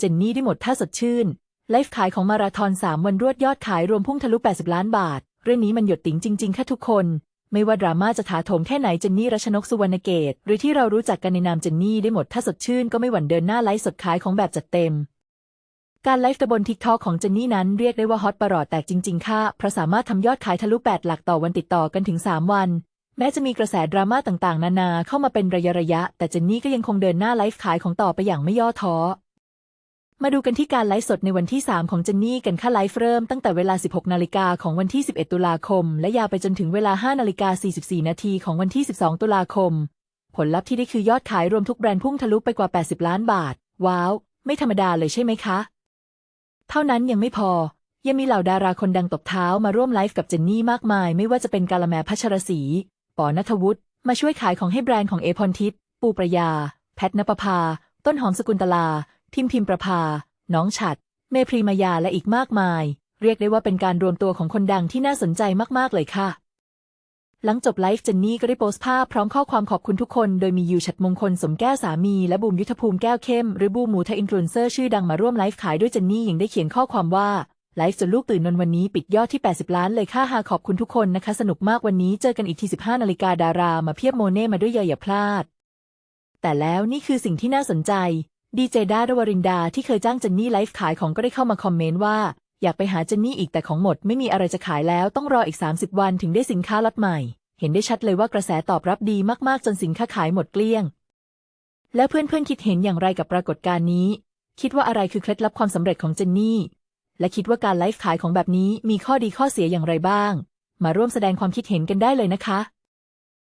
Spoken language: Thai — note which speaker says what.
Speaker 1: เจนนี่ได้หมดท่าสดชื่น ไลฟ์ขายของมาราธอน 3 วันรวดยอดขายรวมพุ่งทะลุ 80 ล้านบาท เรื่องนี้มันหยดติ๋งจริง ๆ ค่ะทุกคน ไม่ว่าดราม่าจะถาโถมแค่ไหนเจนนี่รัชนกสุวรรณเกตหรือที่เรารู้จักกันในนามเจนนี่ได้หมดท่าสดชื่นก็ไม่หวั่นเดินหน้าไลฟ์สดขายของแบบจัดเต็มการไลฟ์ตะบนทิกทอของเจนนี่นั้นเรียกได้ว่าฮอตประหลอดแตกจริง ๆ ค่ะเพราะสามารถทำยอดขายทะลุ 8 หลักต่อวันติดต่อกันถึง 3 วัน แม้จะมีกระแสดราม่าต่างๆ นานาเข้ามาเป็นระยะระยะ แต่เจนนี่ก็ยังคงเดินหน้าไลฟ์ขายของต่อไปอย่างไม่ย่อท้อ มาดูกันที่การไลฟ์สดในวันที่ 3 ของเจนนี่กันค่ะไลฟ์เริ่มตั้งแต่เวลา 16 นาฬิกาของวันที่ 11 ตุลาคม และยาวไปจนถึงเวลา 5 นาฬิกา 44 นาทีของวันที่ 12 ตุลาคม ผลลัพธ์ที่ได้คือยอดขายรวมทุกแบรนด์พุ่งทะลุไปกว่า 80 ล้านบาท ว้าว ไม่ธรรมดาเลยใช่ไหมคะ เท่านั้นยังไม่พอ ยังมีเหล่าดาราคนดังตบเท้ามาร่วมไลฟ์กับเจนนี่มากมาย ไม่ว่าจะเป็นกาลแมพัชรศรีปอนัทวุฒิมาช่วยขายของให้แบรนด์ของเอพรทิพย์ปูประยา แพทนปภา ต้นหอมสกุลตลา ทิมพิมประภา น้องฉัด เมพรีมายาและอีกมากมาย เรียกได้ว่าเป็นการรวมตัวของคนดังที่น่าสนใจมากๆเลยค่ะ หลังจบไลฟ์เจนนี่ก็ได้โพสต์ภาพพร้อมข้อความขอบคุณทุกคน โดยมียูฉัดมงคลสมแก้วสามี และบูมยุทธภูมิแก้วเข้ม หรือบูมหมูทะอินฟลูเอนเซอร์ชื่อดังมาร่วมไลฟ์ขายด้วยเจนนี่ยังได้เขียนข้อความว่าไลฟ์จนลูกตื่นนอนวันนี้ปิดยอดที่ 80 ล้านเลยค่ะหาขอบคุณทุกคนนะคะ สนุกมากวันนี้เจอกันอีกที่15 นาฬิกาดารามาเพียบโมเน่มาด้วยอย่าอย่าพลาด แต่แล้วนี่คือสิ่งที่น่าสนใจ ดีเจด้ารวรินดาที่เคยจ้างเจนนี่ไลฟ์ขายของก็ได้เข้ามาคอมเมนต์ว่า อยากไปหาเจนนี่อีกแต่ของหมดไม่มีอะไรจะขายแล้วต้องรออีก 30 วันถึงได้สินค้าล็อตใหม่ เห็นได้ชัดเลยว่ากระแสตอบรับดีมากๆจนสินค้าขายหมดเกลี้ยง แล้วเพื่อนๆคิดเห็นอย่างไรกับปรากฏการณ์นี้ คิดว่าอะไรคือเคล็ดลับความสำเร็จของเจนนี่ และคิดว่าการไลฟ์ขายของแบบนี้มีข้อดีข้อเสียอย่างไรบ้าง มาร่วมแสดงความคิดเห็นกันได้เลยนะคะ